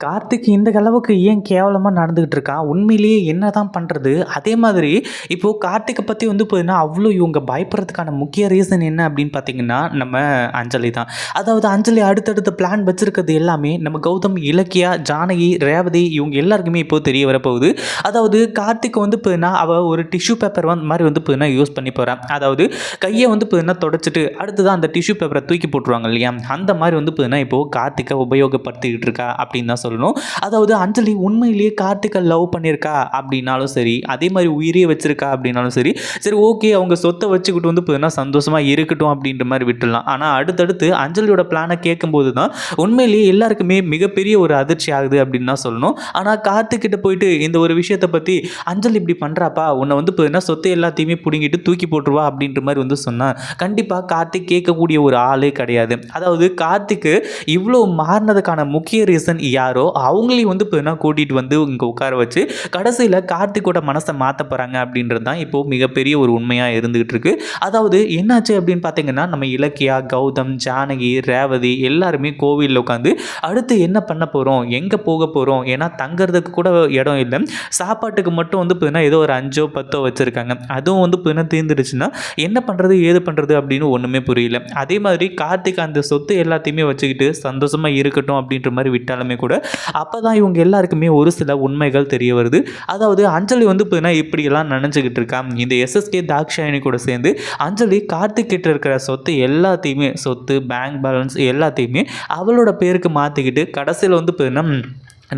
கார்த்திக் இந்த அளவுக்கு ஏன் கேவலமாக நடந்துக்கிட்டு இருக்கான்? உண்மையிலேயே என்ன தான் பண்ணுறது அதே மாதிரி இப்போது கார்த்திக்கை பற்றி வந்து பார்த்தீங்கன்னா அவ்வளோ இவங்க பயப்படுறதுக்கான முக்கிய ரீசன் என்ன அப்படின்னு பார்த்தீங்கன்னா நம்ம அஞ்சலி தான். அதாவது அஞ்சலி அடுத்தடுத்த பிளான் வச்சுருக்கிறது எல்லாமே நம்ம கௌதம் இலக்கியா ஜானகி ரேவதி இவங்க எல்லாருக்குமே இப்போது தெரிய வரப்போகுது. அதாவது கார்த்திக் வந்து பார்த்தீங்கன்னா அவள் ஒரு டிஷ்யூ பேப்பர் வந்து மாதிரி வந்து பார்த்தீங்கன்னா யூஸ் பண்ணி போகிறான் அதாவது கையை வந்து பார்த்தீங்கன்னா தொடச்சிட்டு அடுத்ததான் அந்த டிஷ்யூ பேப்பரை தூக்கி போட்டுருவாங்க இல்லையா? அந்த மாதிரி வந்து பார்த்தீங்கன்னா இப்போது கார்த்திகை உபயோகப்படுத்திக்கிட்டு இருக்கா அப்படின்னு தான் சொல்லணும். அதாவது அஞ்சலி உண்மையிலேயே கார்த்திகை லவ் பண்ணியிருக்கா அப்படின்னாலும் சரி அதே மாதிரி உயிரியை வச்சிருக்கா அப்படின்னாலும் சரி சரி ஓகே அவங்க சொத்தை வச்சுக்கிட்டு வந்து பார்த்தீங்கன்னா சந்தோஷமாக இருக்கட்டும் அப்படின்ற மாதிரி விட்டுடலாம். ஆனால் அடுத்தடுத்து அஞ்சலியோட பிளானை கேட்கும்போது தான் உண்மையிலேயே எல்லாருக்குமே மிகப்பெரிய ஒரு அதிர்ச்சி ஆகுது அப்படின்னு தான் சொல்லணும். ஆனால் கார்த்திக்கிட்ட போயிட்டு இந்த ஒரு விஷயத்தை பற்றி அஞ்சலி இப்படி பண்ணுறாப்பா உன்னை வந்து பார்த்தீங்கன்னா சொத்தை எல்லாத்தையுமே பிடுங்கிட்டு தூக்கி போட்டுருவா அப்படின்ற மாதிரி வந்து சொன்னான். கண்டிப்பாக கார்த்திக் கேட்கக்கூடிய ஒரு ஆளே கிடையாது. அதாவது கார்த்திக்கு இவ்வளோ மாறினதுக்கான முக்கிய ரீசன் இருக்காரோ அவங்களையும் வந்து இப்போ கூட்டிகிட்டு வந்து இங்கே உட்கார வச்சு கடைசியில் கார்த்திக்கோட மனசை மாற்ற போகிறாங்க அப்படின்றது தான் இப்போது மிகப்பெரிய ஒரு உண்மையாக இருந்துகிட்டு இருக்கு. அதாவது என்னாச்சு அப்படின்னு பார்த்தீங்கன்னா நம்ம இலக்கியா கௌதம் ஜானகி ரேவதி எல்லாருமே கோவிலில் உட்காந்து அடுத்து என்ன பண்ண போகிறோம் எங்கே போக போகிறோம் ஏன்னா தங்குறதுக்கு கூட இடம் இல்லை. சாப்பாட்டுக்கு மட்டும் வந்து பார்த்தீங்கன்னா ஏதோ ஒரு அஞ்சோ பத்தோ வச்சுருக்காங்க. அதுவும் வந்து பார்த்தீங்கன்னா தீர்ந்துடுச்சுன்னா என்ன பண்ணுறது ஏது பண்ணுறது அப்படின்னு ஒன்றுமே புரியல. அதே மாதிரி கார்த்திக் அந்த சொத்து எல்லாத்தையுமே வச்சுக்கிட்டு சந்தோஷமாக இருக்கட்டும் அப்படின்ற மாதிரி விட்டாலுமே கூட அப்போ தான் இவங்க எல்லாருக்குமே ஒரு சில உண்மைகள் தெரிய வருது. அதாவது அஞ்சலி வந்து பார்த்தீங்கன்னா இப்படியெல்லாம் நினச்சிக்கிட்டு இருக்கான் இந்த எஸ்எஸ்கே தாக்ஷாயணி கூட சேர்ந்து அஞ்சலி கார்த்திக்கிட்ட இருக்கிற சொத்து எல்லாத்தையுமே சொத்து பேங்க் பேலன்ஸ் எல்லாத்தையுமே அவளோட பேருக்கு மாற்றிக்கிட்டு கடைசியில் வந்து பார்த்தீங்கன்னா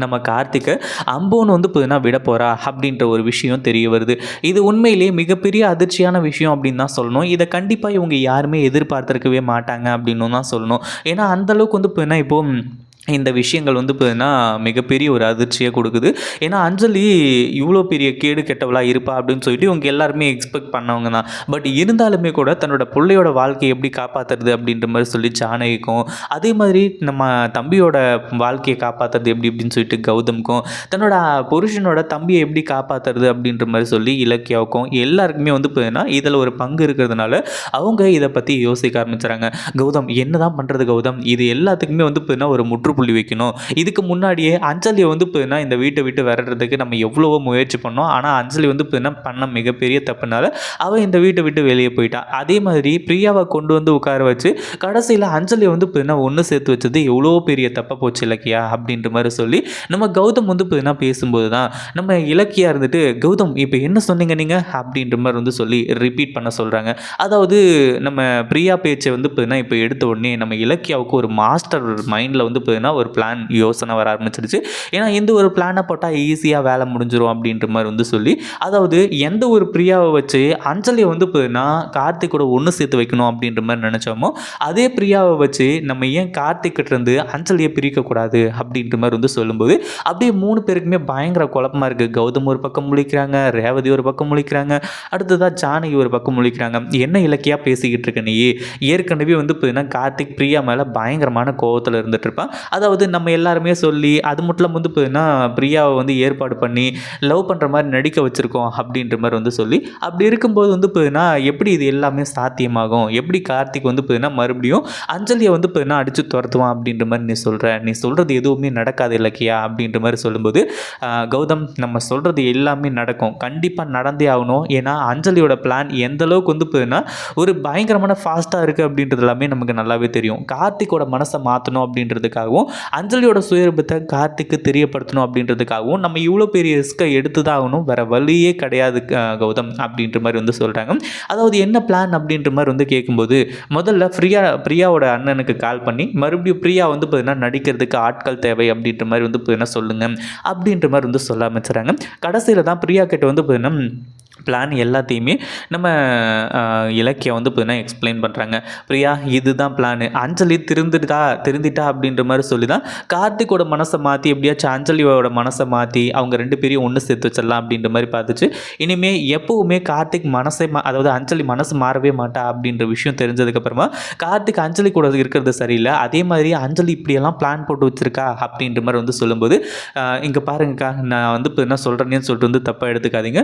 நம்ம கார்த்திகை அம்போன்னு வந்து பார்த்தீங்கன்னா விட போகிறா அப்படின்ற ஒரு விஷயம் தெரிய வருது. இது உண்மையிலேயே மிகப்பெரிய அதிர்ச்சியான விஷயம் அப்படின்னு தான் சொல்லணும். இதை கண்டிப்பாக இவங்க யாருமே எதிர்பார்த்துருக்கவே மாட்டாங்க அப்படின்னு தான் சொல்லணும். ஏன்னா அந்தளவுக்கு வந்து பார்த்தீங்கன்னா இப்போது இந்த விஷயங்கள் வந்து பார்த்தீங்கன்னா மிகப்பெரிய ஒரு அதிர்ச்சியை கொடுக்குது. ஏன்னா அஞ்சலி இவ்வளோ பெரிய கேடு கெட்டவளாக இருப்பா அப்படின்னு சொல்லிட்டு இவங்க எல்லாருமே எக்ஸ்பெக்ட் பண்ணவங்க தான். பட் இருந்தாலுமே கூட தன்னோட பிள்ளையோட வாழ்க்கையை எப்படி காப்பாற்றுறது அப்படின்ற மாதிரி சொல்லி ஜானகிக்கும். அதே மாதிரி நம்ம தம்பியோட வாழ்க்கையை காப்பாற்றுறது எப்படி அப்படின்னு சொல்லிட்டு கௌதம்க்கும் தன்னோட புருஷனோட தம்பியை எப்படி காப்பாற்றுறது அப்படின்ற மாதிரி சொல்லி இலக்கியாவுக்கும் எல்லாருக்குமே வந்து பார்த்தீங்கன்னா இதில் ஒரு பங்கு இருக்கிறதுனால அவங்க இதை பற்றி யோசிக்க ஆரம்பிச்சுறாங்க. கௌதம் என்ன தான் பண்ணுறது கௌதம்? இது எல்லாத்துக்குமே வந்து பார்த்தீங்கன்னா ஒரு முற்றுப்புள்ளி வைக்கணும். இதுக்கு முன்னாடியே அஞ்சலியை வந்து இப்போனா இந்த வீட்டை விட்டு விரட்டுறதுக்கு நம்ம எவ்வளவோ முயற்சி பண்ணோம். ஆனால் அஞ்சலி வந்து பார்த்தீங்கன்னா பண்ண மிகப்பெரிய தப்புனால அவள் இந்த வீட்டை விட்டு வெளியே போயிட்டா. அதே மாதிரி பிரியாவை கொண்டு வந்து உட்கார வச்சு கடைசியில் அஞ்சலியை வந்து இப்போனா ஒன்று சேர்த்து வச்சது எவ்வளோ பெரிய தப்பாக போச்சு இலக்கியா அப்படின்ற மாதிரி சொல்லி நம்ம கௌதம் வந்து பார்த்தீங்கன்னா பேசும்போது தான் நம்ம இலக்கியா இருந்துட்டு கௌதம் இப்போ என்ன சொன்னீங்க நீங்கள் அப்படின்ற மாதிரி வந்து சொல்லி ரிப்பீட் பண்ண சொல்கிறாங்க அதாவது நம்ம பிரியா பேச்சை வந்து இப்போனா இப்போ எடுத்த உடனே நம்ம இலக்கியாவுக்கு ஒரு மாஸ்டர் மைண்டில் வந்து பார்த்தீங்கன்னா ஒரு பிளான் யோசனை வர ஆரம்பிச்சிருச்சு. ஏன்னா இந்த ஒரு பிளானை போட்டால் ஈஸியாக வேலை முடிஞ்சிடும் அப்படின்ற மாதிரி வந்து சொல்லி அதாவது எந்த ஒரு பிரியாவை வச்சு அஞ்சலியை வந்து பார்த்தீங்கன்னா கார்த்திகோட ஒன்று சேர்த்து வைக்கணும் அப்படின்ற மாதிரி நினச்சோமோ அதே பிரியாவை வச்சு நம்ம ஏன் கார்த்திக்கிட்ட இருந்து அஞ்சலியை பிரிக்கக்கூடாது அப்படின்ற மாதிரி வந்து சொல்லும்போது அப்படியே மூணு பேருக்குமே பயங்கர குழப்பமா இருக்குது கௌதம் ஒரு பக்கம் முழிக்கிறாங்க ரேவதி ஒரு பக்கம் முழிக்கிறாங்க அடுத்ததாக ஜானகி ஒரு பக்கம் முழிக்கிறாங்க. என்ன இலக்கியாக பேசிக்கிட்டு இருக்க நீ? ஏற்கனவே வந்து பார்த்தீங்கன்னா கார்த்திக் பிரியா மேலே பயங்கரமான கோவத்தில் இருந்துட்டு இருப்பான். அதாவது நம்ம எல்லாருமே சொல்லி அது மட்டும் வந்து பார்த்தீங்கன்னா பிரியாவை வந்து ஏற்பாடு பண்ணி லவ் பண்ணுற மாதிரி நடிக்க வச்சுருக்கோம் அப்படின்ற மாதிரி வந்து சொல்லி அப்படி இருக்கும்போது வந்து பார்த்தீங்கன்னா எப்படி இது எல்லாமே சாத்தியமாகும்? எப்படி கார்த்திக் வந்து பார்த்தீங்கன்னா மறுபடியும் அஞ்சலியை வந்து பார்த்தீங்கன்னா அடித்து துரத்துவான் அப்படின்ற மாதிரி நீ சொல்கிற நீ சொல்கிறது எதுவுமே நடக்காது இலக்கியா? அப்படின்ற மாதிரி சொல்லும்போது கௌதம் நம்ம சொல்கிறது எல்லாமே நடக்கும். கண்டிப்பாக நடந்தே ஆகணும். ஏன்னா அஞ்சலியோட பிளான் எந்த அளவுக்கு வந்து பார்த்தீங்கன்னா ஒரு பயங்கரமான ஃபாஸ்ட்டாக இருக்குது அப்படின்றது எல்லாமே நமக்கு நல்லாவே தெரியும். கார்த்திக்கோட மனசை மாற்றணும் அப்படின்றதுக்காகவும் அஞ்சலியோட சுயரூபத்தை கார்த்திக்கு தெரியப்படுத்தணும் அப்படின்றதுக்காகவும் நம்ம இவ்வளோ பெரிய ரிஸ்க்கை எடுத்து தான் ஆகணும். வேறு வழியே கிடையாது கௌதம் அப்படின்ற மாதிரி வந்து சொல்கிறாங்க அதாவது என்ன பிளான் அப்படின்ற மாதிரி வந்து கேட்கும்போது முதல்ல ஃப்ரீயா பிரியாவோட அண்ணனுக்கு கால் பண்ணி மறுபடியும் பிரியா வந்து பார்த்தீங்கன்னா நடிக்கிறதுக்கு ஆட்கள் தேவை அப்படின்ற மாதிரி வந்து பார்த்தீங்கன்னா சொல்லுங்கள் அப்படின்ற மாதிரி வந்து சொல்ல ஆரம்பிச்சுறாங்க கடைசியில் தான் பிரியா கிட்ட வந்து பார்த்தீங்கன்னா பிளான் எல்லாத்தையுமே நம்ம இலக்கியம் வந்து பார்த்தீங்கன்னா எக்ஸ்பிளைன் பண்ணுறாங்க பிரியா இதுதான் பிளான் அஞ்சலி திருந்துட்டா திருந்திட்டா அப்படின்ற மாதிரி சொல்லி தான் கார்த்திக்கோட மனசை மாற்றி எப்படியாச்சும் அஞ்சலியோட மனசை மாற்றி அவங்க ரெண்டு பேரையும் ஒன்று சேர்த்து வச்சிடலாம் அப்படின்ற மாதிரி பார்த்துச்சு. இனிமேல் எப்போவுமே கார்த்திக் மனசை மா அதாவது அஞ்சலி மனசு மாறவே மாட்டா அப்படின்ற விஷயம் தெரிஞ்சதுக்கப்புறமா கார்த்திக் அஞ்சலி கூட இருக்கிறது சரியில்லை. அதே மாதிரி அஞ்சலி இப்படியெல்லாம் பிளான் போட்டு வச்சுருக்கா அப்படின்ற மாதிரி வந்து சொல்லும்போது இங்கே பாருங்கக்கா நான் வந்து இப்போ என்ன சொல்கிறேன்னு சொல்லிட்டு வந்து தப்பாக எடுத்துக்காதீங்க.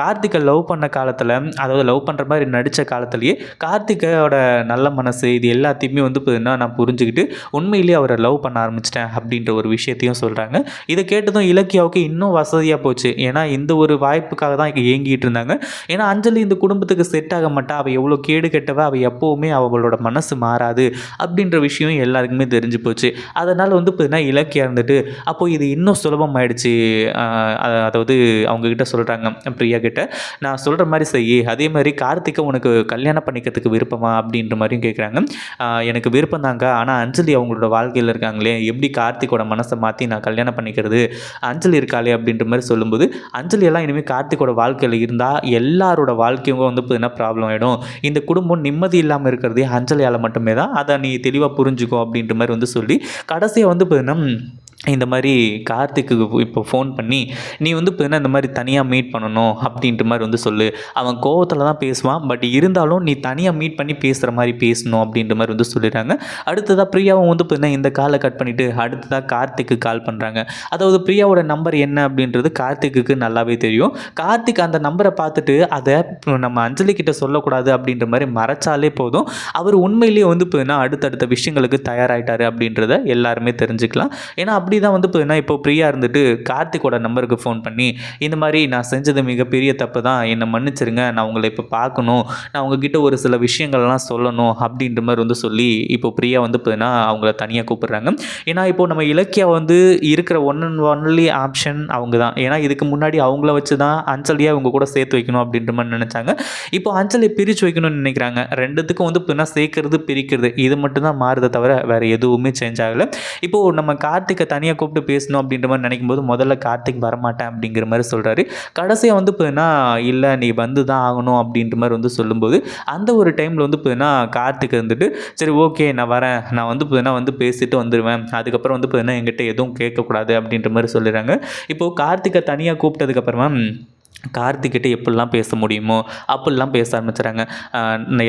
கார்த்திக் கார்த்திகை லவ் பண்ண காலத்தில் அதாவது லவ் பண்ணுற மாதிரி நடித்த காலத்துலேயே கார்த்திகோட நல்ல மனசு இது எல்லாத்தையுமே வந்து பார்த்தீங்கன்னா நான் புரிஞ்சுக்கிட்டு உண்மையிலேயே அவரை லவ் பண்ண ஆரம்பிச்சிட்டேன் அப்படின்ற ஒரு விஷயத்தையும் சொல்கிறாங்க இதை கேட்டதும் இலக்கியாவுக்கு இன்னும் வசதியாக போச்சு. ஏன்னா இந்த ஒரு வாய்ப்புக்காக தான் இங்கே ஏங்கிட்டு இருந்தாங்க. ஏன்னா அஞ்சலி இந்த குடும்பத்துக்கு செட் ஆக மாட்டா அவள் எவ்வளோ கேடு கெட்டவ அவள் எப்போவுமே அவளோட மனசு மாறாது அப்படின்ற விஷயம் எல்லாருக்குமே தெரிஞ்சு போச்சு. அதனால் வந்து பார்த்தீங்கன்னா இலக்கியா இருந்துட்டு அப்போது இது இன்னும் சுலபமாயிடுச்சு. அதாவது அவங்கக்கிட்ட சொல்கிறாங்க பிரியா கிட்ட. நான் சொல்கிற மாதிரி செய் அதே மாதிரி கார்த்திகை உனக்கு கல்யாணம் பண்ணிக்கிறதுக்கு விருப்பமா அப்படின்ற மாதிரியும் கேட்குறாங்க எனக்கு விருப்பம் தாங்க. ஆனால் அஞ்சலி அவங்களோட வாழ்க்கையில் இருக்காங்களே எப்படி கார்த்திகோட மனசை மாற்றி நான் கல்யாணம் பண்ணிக்கிறது? அஞ்சலி இருக்காளே அப்படின்ற மாதிரி சொல்லும்போது அஞ்சலி எல்லாம் இனிமேல் கார்த்திகோட வாழ்க்கையில் இருந்தால் எல்லாரோட வாழ்க்கையும் வந்து பார்த்தீங்கன்னா ப்ராப்ளம் ஆகிடும் இந்த குடும்பம் நிம்மதி இல்லாமல் இருக்கிறதே அஞ்சலியால் மட்டுமே தான் அதை நீ தெளிவாக புரிஞ்சுக்கோ அப்படின்ற மாதிரி வந்து சொல்லி கடைசியாக வந்து பார்த்தீங்கன்னா இந்த மாதிரி கார்த்திக்கு இப்போ ஃபோன் பண்ணி நீ வந்து இப்போ இந்த மாதிரி தனியாக மீட் பண்ணணும்? அப்படின்ற மாதிரி வந்து சொல்லு. அவன் கோவத்தில் தான் பேசுவான். பட் இருந்தாலும் நீ தனியாக மீட் பண்ணி பேசுகிற மாதிரி பேசணும் அப்படின்ற மாதிரி வந்து சொல்லிடுறாங்க. அடுத்ததாக பிரியாவும் வந்து இப்போ இந்த காலை கட் பண்ணிவிட்டு அடுத்ததாக கார்த்திக்கு கால் பண்ணுறாங்க அதாவது பிரியாவோட நம்பர் என்ன அப்படின்றது கார்த்திக்குக்கு நல்லாவே தெரியும். கார்த்திக் அந்த நம்பரை பார்த்துட்டு அதை நம்ம அஞ்சலி கிட்ட சொல்லக்கூடாது அப்படின்ற மாதிரி மறைச்சாலே போதும். அவர் உண்மையிலேயே வந்து இப்போ அடுத்தடுத்த விஷயங்களுக்கு தயாராகிட்டாரு அப்படின்றத எல்லாருமே தெரிஞ்சுக்கலாம். ஏன்னா அப்படி தான் வந்து இப்போ இப்போ பிரியா இருந்துட்டு கார்த்திக்கோட நம்பருக்கு ஃபோன் பண்ணி இந்த மாதிரி நான் செஞ்சது மிகப்பெரிய தப்பு தான் என்னை மன்னிச்சிருங்க நான் உங்களை இப்போ பார்க்கணும் நான் உங்ககிட்ட ஒரு சில விஷயங்கள்லாம் சொல்லணும் அப்படின்ற மாதிரி வந்து சொல்லி இப்போ பிரியா வந்து இப்போ அவங்கள தனியாக கூப்பிட்றாங்க. ஏன்னா இப்போ நம்ம இலக்கியா வந்து இருக்கிற ஒன் அண்ட் ஒன்லி ஆப்ஷன் அவங்க தான் ஏன்னா இதுக்கு முன்னாடி அவங்கள வச்சு தான் அஞ்சலியாக அவங்க கூட சேர்த்து வைக்கணும் அப்படின்ற மாதிரி நினச்சாங்க. இப்போ அஞ்சலியை பிரித்து வைக்கணும்னு நினைக்கிறாங்க. ரெண்டுத்துக்கும் வந்து இப்போ சேர்க்கறது பிரிக்கிறது இது மட்டும் தான் தவிர வேறு எதுவுமே சேஞ்ச் ஆகலை. இப்போது நம்ம கார்த்திகை தனியாக கூப்பிட்டு பேசணும் அப்படின்ற மாதிரி நினைக்கும் போது முதல்ல கார்த்திக் வரமாட்டேன் அப்படிங்கிற மாதிரி சொல்கிறாரு கடைசியாக வந்து பார்த்தீங்கன்னா இல்லை நீ வந்து தான் ஆகணும் அப்படின்ற மாதிரி வந்து சொல்லும்போது அந்த ஒரு டைமில் வந்து பார்த்தீங்கன்னா கார்த்திக் இருந்துட்டு சரி ஓகே நான் வரேன். நான் வந்து பார்த்தீங்கன்னா வந்து பேசிட்டு வந்துடுவேன் அதுக்கப்புறம் வந்து பார்த்தீங்கன்னா எங்கிட்ட எதுவும் கேட்கக்கூடாது அப்படின்ற மாதிரி சொல்லிடுறாங்க. இப்போது கார்த்திகை தனியாக கூப்பிட்டதுக்கப்புறமா கார்த்திக்கிட்ட எப்படிலாம் பேச முடியுமோ அப்படிலாம் பேச ஆரம்பிச்சுறாங்க.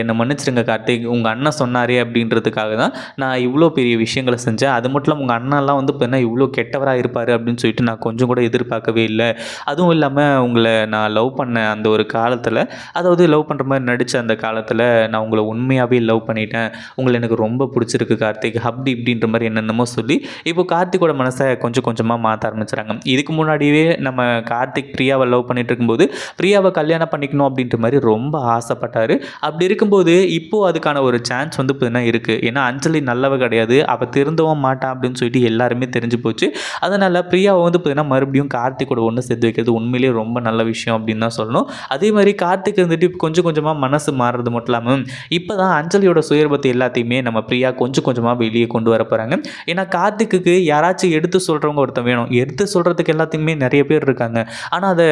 என்னை மன்னிச்சிடுங்க கார்த்திக் உங்கள் அண்ணன் சொன்னாரே அப்படின்றதுக்காக தான் நான் இவ்வளோ பெரிய விஷயங்களை செஞ்சேன். அது மட்டும் இல்லாமல் உங்கள் அண்ணன்லாம் வந்து இப்போ என்ன இவ்வளோ கெட்டவராக இருப்பார் அப்படின்னு சொல்லிட்டு நான் கொஞ்சம் கூட எதிர்பார்க்கவே இல்லை. அதுவும் இல்லாமல் உங்களை நான் லவ் பண்ண அந்த ஒரு காலத்தில் அதாவது லவ் பண்ணுற மாதிரி நடித்த அந்த காலத்தில் நான் உங்களை உண்மையாகவே லவ் பண்ணிட்டேன். உங்களை எனக்கு ரொம்ப பிடிச்சிருக்கு கார்த்திக் அப்படி இப்படின்ற மாதிரி என்னென்னமோ சொல்லி இப்போ கார்த்திக்கோட மனசை கொஞ்சம் கொஞ்சமாக மாற்ற ஆரம்பிச்சுறாங்க. இதுக்கு முன்னாடியே நம்ம கார்த்திக் பிரியாவை லவ் பண்ணிட்டு இருக்கும்போது பிரியாவை கல்யாணம் பண்ணிக்கணும் அப்படின்ற மாதிரி ரொம்ப ஆசைப்பட்டார். அப்படி இருக்கும்போது இப்போது அதுக்கான ஒரு சான்ஸ் வந்து பார்த்தீங்கன்னா இருக்குது ஏன்னா அஞ்சலி நல்லவ கிடையாது. அவள் திருந்தவும் மாட்டான் அப்படின்னு சொல்லிட்டு எல்லாருமே தெரிஞ்சு போச்சு. அதனால் பிரியாவை வந்து பார்த்தீங்கன்னா மறுபடியும் கார்த்திக்கோட ஒன்று சேர்த்து வைக்கிறது உண்மையிலேயே ரொம்ப நல்ல விஷயம் அப்படின்னு தான் சொல்லணும். அதே மாதிரி கார்த்திக் வந்துட்டு கொஞ்சம் கொஞ்சமாக மனசு மாறுறது மட்டும் இல்லாமல் இப்போ தான் அஞ்சலியோட சுயர்பத்தை எல்லாத்தையுமே நம்ம பிரியா கொஞ்சம் கொஞ்சமாக வெளியே கொண்டு வர போகிறாங்க ஏன்னா கார்த்திக்குக்கு யாராச்சும் எடுத்து சொல்கிறவங்க ஒருத்தன் வேணும். எடுத்து சொல்கிறதுக்கு எல்லாத்தையுமே நிறைய பேர் இருக்காங்க. ஆனால் அதை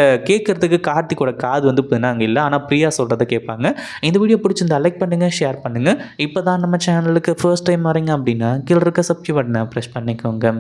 கேட்குறதுக்கு கார்த்திக்கோட காது வந்து பார்த்தீங்கன்னா அங்கே இல்லை. ஆனால் பிரியா சொல்கிறத கேட்பாங்க. இந்த வீடியோ பிடிச்சிருந்தா லைக் பண்ணுங்கள் ஷேர் பண்ணுங்கள் இப்போ தான் நம்ம சேனலுக்கு ஃபர்ஸ்ட் டைம் வரீங்க அப்படின்னா கீழே இருக்க சப்ஸ்கிரைப் பட்டனை ப்ரெஸ் பண்ணிக்கோங்க.